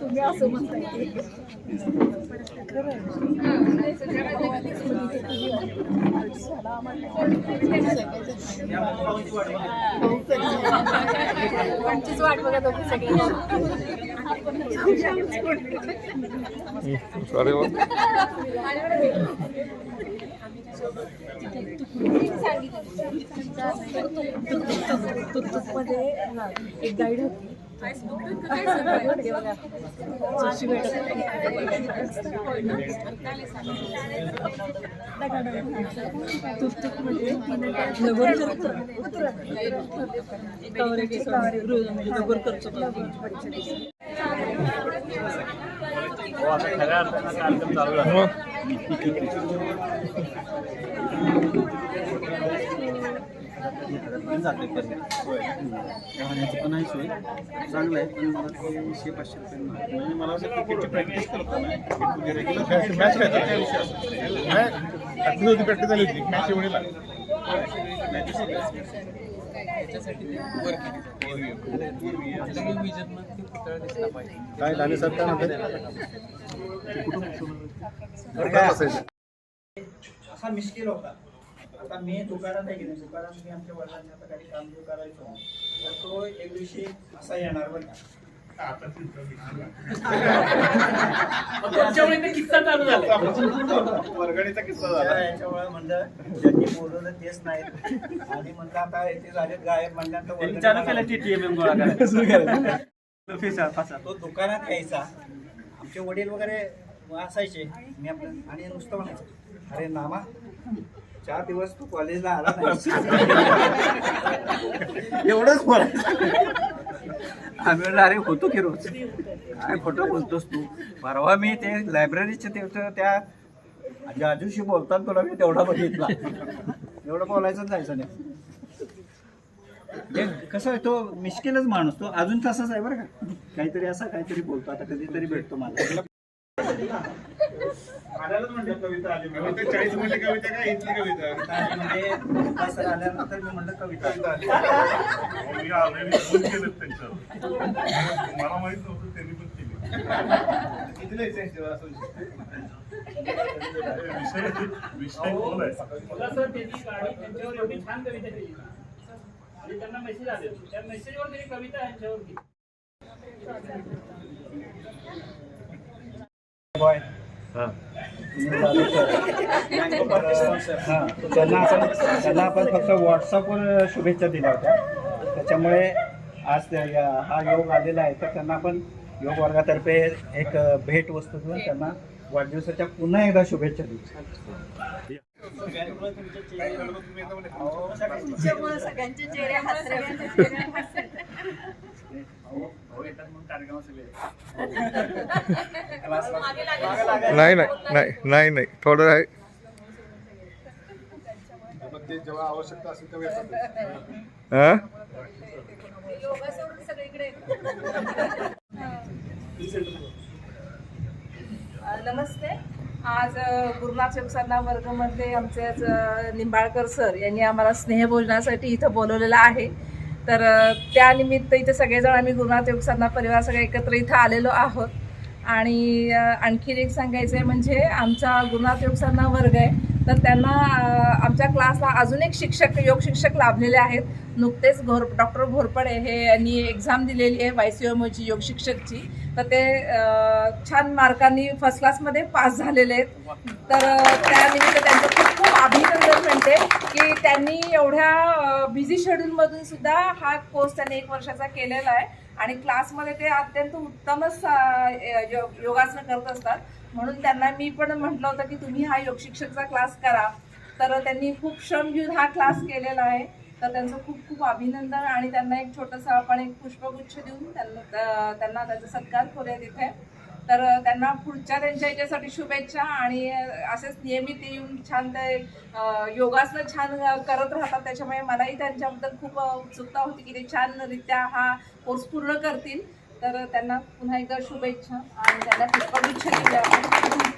तुम्ही असं म्हणताय पंचवीस वाट बघत होते मध्ये एक गाईड होती. ते बघा. जोशी तुकतुकमध्ये तिने काय नगर करतो एकावर एक एकावर एक रोज म्हणजे नगर करतो पण जाते पर्यंत राहण्याचं पण आहे सोय चांगलं आहे पण मला ते शे पाचशे रुपये म्हणजे मला असं क्रिकेटची प्रॅक्टिस करतो रेग्युलर मॅच खेळतो त्या विषय प्रॅक्टिस होती प्रॅक्टिस झाली होती मॅच एवढीला काय लाने सर काय म्हणतात असा मिस्किल होता. आता मी दुकानात आहे की नाही? दुकानात मी आमच्या वडिलांच्या आता काही काम जो करायचो. तर तो एक दिवशी असा येणार बरं का? वर्गणीचा किस्सा झाला. याच्यामुळे म्हणलं ज्यांनी बोलवलं तेच नाही आणि म्हणलं आता ते झाले गायब म्हणल्यानंतर चालू केलं टीटीएम तो दुकानात यायचा. आमचे वडील वगैरे असायचे मी आपलं आणि नुसतं म्हणायचं अरे नामा चार दिवस तू कॉलेजला आला नाही. एवढंच बोलायचं. आम्ही म्हणलं अरे होतो की रोज? काय खोटं बोलतोस तू? परवा मी ते लायब्ररीचे ते त्या जाजूशी बोलतात तुला मी तेवढा बघितला. एवढं बोलायचं जायचं नाही कसं आहे तो मिश्किलच माणूस तो अजून तसाच आहे बरं का. काहीतरी असा काहीतरी बोलतो आता कधीतरी भेटतो मला. कविता आली. मला ते चाळीस म्हणले कविता काय इथली कविता? म्हणजे आल्यानंतर मी म्हणलं कविता मी ऑलरेडी फोन केलं त्यांच्यावर. मला माहीत नव्हतं त्यांनी पण केली. कितीला यायचं असं विषय? विषय बोल आहे? छान कविता केली ना. आणि त्यांना मेसेज आले त्या मेसेजवर त्यांनी कविता यांच्यावर बॉय त्यांना आपण त्यांना आपण फक्त व्हॉट्सअपवर शुभेच्छा दिल्या होत्या. त्याच्यामुळे आज त्या- या- हा योग आलेला आहे. तर त्यांना आपण योग वर्गातर्फे एक भेट वस्तू देऊन त्यांना वाढदिवसाच्या पुन्हा एकदा शुभेच्छा देऊ. त्यामुळे सगळ्यांचे चेहरे नाही नाही नाही नाही नाही. थोडं आहे. मग ते जेव्हा आवश्यकता असेल तेव्हा येतात. हा? योगा सोडून सगळीकडे. अ, नमस्ते. आज गुरुनाथ योगसाधना वर्गमध्ये आमचे निंबाळकर सर यांनी आम्हाला स्नेहभोजनासाठी इथं बोलवलेलं आहे. तर त्यानिमित्त इथे सगळेजण आम्ही गुरुनाथ योगसाधना परिवार सगळे एकत्र इथं आलेलो आहोत. आणि आणखीन एक सांगायचं आहे म्हणजे आमचा गुरुनाथ योगसाधना वर्ग आहे. तर त्यांना आमच्या क्लासला अजून एक शिक्षक योग शिक्षक लाभलेले आहेत. नुकतेच घोर डॉक्टर घोरपडे हे यांनी एक्झाम दिलेली आहे वाय सी एमओची योग शिक्षकची. तर ते छान मार्कांनी फर्स्ट क्लासमध्ये पास झालेले आहेत. तर त्यानिमित्त त्यांचं अभिनंदन म्हणते की त्यांनी एवढ्या बिझी शेड्यूलमधून सुद्धा हा कोर्स त्यांनी एक वर्षाचा केलेला आहे. आणि क्लासमध्ये ते अत्यंत उत्तमच योग- योगासनं करत असतात. म्हणून त्यांना मी पण म्हटलं होतं की तुम्ही हा योग शिक्षकचा क्लास करा. तर त्यांनी खूप श्रम घेऊन हा क्लास केलेला आहे. तर त्यांचं खूप खूप अभिनंदन आणि त्यांना एक छोटंसं आपण एक पुष्पगुच्छ देऊन त्यांना त्यांना त्याचा सत्कार करूया तिथे तर त्यांना पुढच्या त्यांच्या याच्यासाठी शुभेच्छा आणि असेच नियमित येऊन छान ते योगासनं छान करत राहतात. त्याच्यामुळे मलाही त्यांच्याबद्दल खूप उत्सुकता होती की ते छानरित्या हा कोर्स पूर्ण करतील. तर त्यांना पुन्हा एकदा शुभेच्छा आणि त्यांना पुष्पगुच्छ दिल्या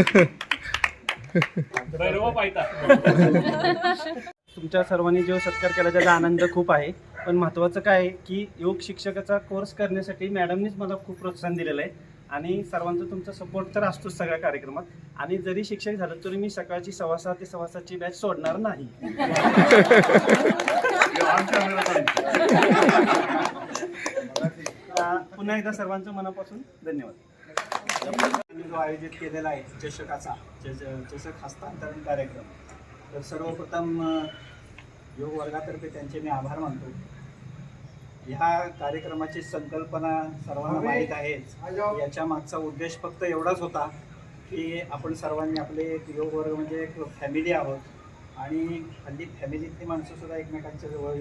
तुमच्या सर्वांनी जो सत्कार केला त्याचा आनंद खूप आहे. पण महत्त्वाचं काय आहे की योग शिक्षकाचा कोर्स करण्यासाठी मॅडमनीच मला खूप प्रोत्साहन दिलेलं आहे. आणि सर्वांचा तुमचा सपोर्ट तर असतोच सगळ्या कार्यक्रमात. आणि जरी शिक्षक झालं तरी मी सकाळची सव्वा सहा ते सव्वा सातची बॅच सोडणार नाही. पुन्हा एकदा सर्वांचं मनापासून धन्यवाद. जो आयोजित केलेला आहे चषकाचा चष- चषक हस्तांतरण कार्यक्रम तर सर्वप्रथम योग वर्गातर्फे त्यांचे मी आभार मानतो. ह्या कार्यक्रमाची संकल्पना सर्वांना माहीत आहेच याच्या मागचा उद्देश फक्त एवढाच होता की आपण सर्वांनी आपले एक योग वर्ग म्हणजे एक फॅमिली आहोत. आणि हल्ली फॅमिलीतली माणसं सुद्धा एकमेकांच्या जवळ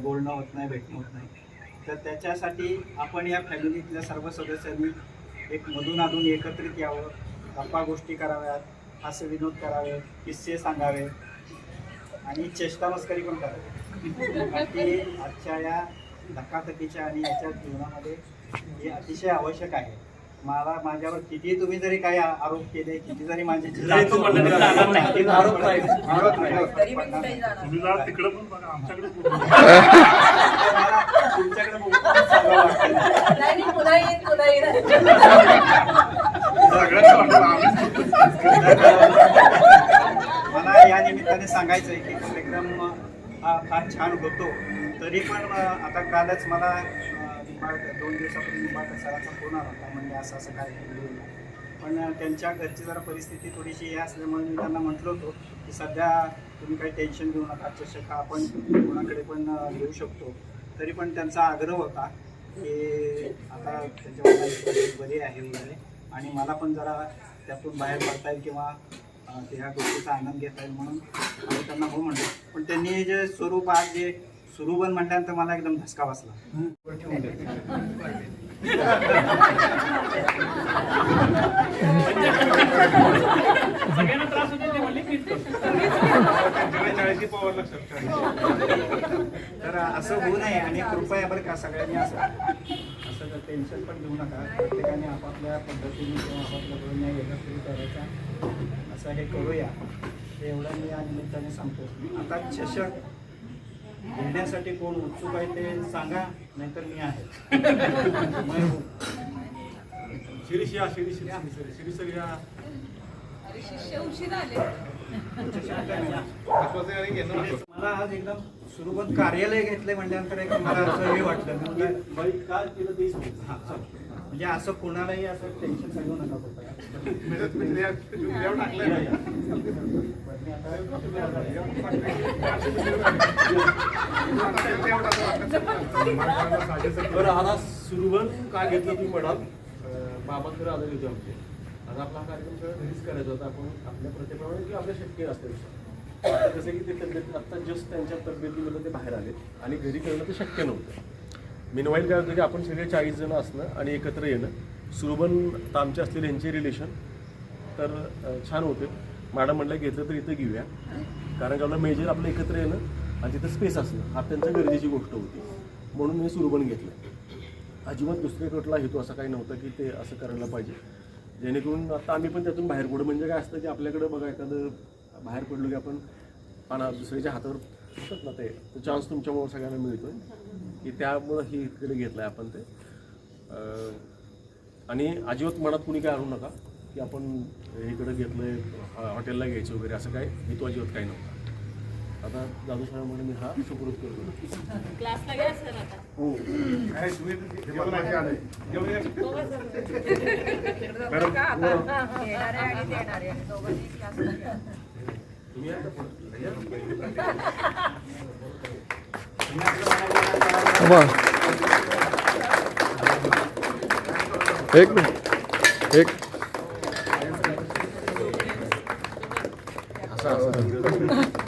बोलणं होत नाही भेटणं होत नाही. तर त्याच्यासाठी आपण या फॅमिलीतल्या सर्व सदस्यांनी एक मधून अधून एकत्रित यावं गप्पा गोष्टी कराव्यात हास्य विनोद करावे किस्से सांगावे आणि चेष्टा मस्करी पण करावी. ती आजच्या या धकाधकीच्या आणि याच्या जीवनामध्ये हे अतिशय आवश्यक आहे. मला माझ्यावर किती तुम्ही जरी काही आरोप केले किती जरी माझे आरोप नाही. नाही. मी तुमच्याकडे पुन्हा येईन पुन्हा येईन. वाटलं मला या निमित्ताने सांगायचं आहे की कार्यक्रम हा फार छान होतो. तरी पण अ, आता कालच मला अ, निंबाळकर दोन दिवसापूर्वी निंबाळकर सरांचा फोन आला होता. म्हणजे असं असं कार्यक्रम घेऊन. या. पण अ, त्यांच्या घरची जरा परिस्थिती थोडीशी हे असल्यामुळे मी त्यांना म्हटलं होतो की सध्या तुम्ही काही टेन्शन घेऊ नका. चषक हा आपण कोणाकडे पण अ, घेऊ शकतो. तरी पण त्यांचा आग्रह होता की आता त्यांच्या बरे बरी आहे वगैरे. आणि मला पण जरा त्यातून बाहेर पडता येईल किंवा ते ह्या गोष्टीचा आनंद घेता येईल म्हणून आम्ही त्यांना हो म्हणलो. पण त्यांनी जे स्वरूप आज जे सुरूबन म्हटल्यानंतर मला एकदम धसका बसला. सगळ्यांना त्रास होतो ते म्हणले चाळीशी पॉवर लक्षात तर असं होऊ नये आणि कृपया बरं का सगळ्यांनी असं असं तर टेन्शन पण घेऊ नका. प्रत्येकाने आपापल्या पद्धतीने किंवा आपापल्या गुन्ह्या वेगळा करायचा. असं हे करूया. हे एवढं मी या निमित्ताने सांगतो. आता चषक घेण्यासाठी कोण उत्सुक आहे ते सांगा. नाहीतर मी आहे हूं. शिरीष या शिरीष शिरीष मला आज एकदम सुरुवात कार्यालय घेतलंय म्हटल्यानंतर एक मला असं हे वाटलं म्हणजे काय केलं ते सांगतो हा. म्हणजे असं कोणालाही असं टेन्शन घेऊ नका. बरं आता सुरुवन का घेतलं तुम्ही म्हणाल बाबांकडे आलेले होते आमचे. आता आपला हा कार्यक्रम सगळा घरीच करायचा होता. आपण आपल्या प्रतिप्रमाणे किंवा आपल्या शक्य असतं कसं की ते तब्येत आत्ता जस्ट त्यांच्या तब्येतीमधून ते बाहेर आले आणि घरी करणं ते शक्य नव्हतं. मिनवाईल काय होतं की आपण सगळे चाळीस जण असणं आणि एकत्र येणं. सुरुबन तामचे आमचे असलेले यांचे रिलेशन तर छान होते. मॅडम म्हटलं घेतलं तर इथं घेऊया. कारण की आपलं मेजर आपलं एकत्र येणं आणि तिथं स्पेस असणं हा त्यांचं गरजेची गोष्ट होती. म्हणून मी सुरुबन घेतलं. अजिबात दुसरे हेतू असा काही नव्हता की ते असं करायला पाहिजे. जेणेकरून आता आम्ही पण त्यातून बाहेर पडू. म्हणजे काय असतं की आपल्याकडं बघा एखादं बाहेर पडलो की आपण पाना दुसऱ्याच्या हातावर असतात ना ते. तो चान्स तुमच्यामुळे सगळ्यांना मिळतोय. की त्यामुळं ही इकडे घेतलं आहे आपण ते. आणि अजिबात मनात कुणी काय आणू नका की आपण इकडे घेतलंय हॉ- हॉटेलला घ्यायचं वगैरे असं काय हेतू अजिबात काही नव्हता. आता जादू म्हणून मी हा सुपूर्द करतो. क्लासला घ्या सर आता. हो. एक मिनिट एक. असं असं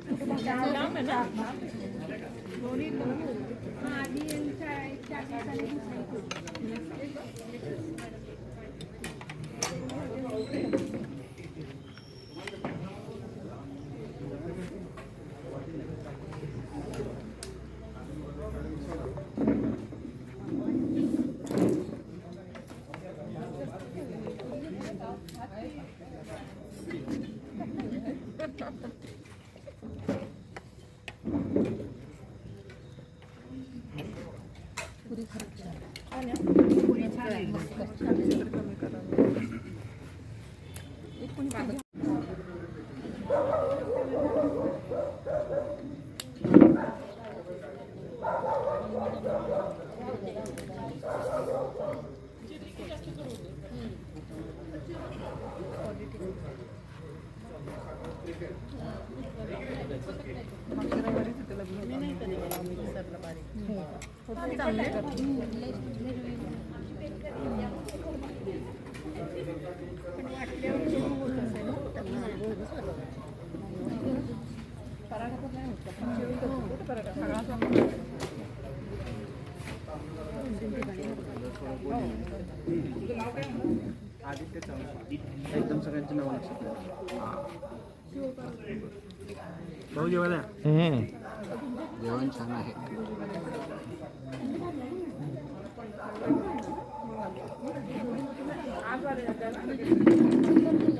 दोन्ही बारीक आदित्य चव्हाण एकदम सगळ्यांची नाव लक्षात भाऊ जेवायला जेवण छान आहे Thank you. عفوا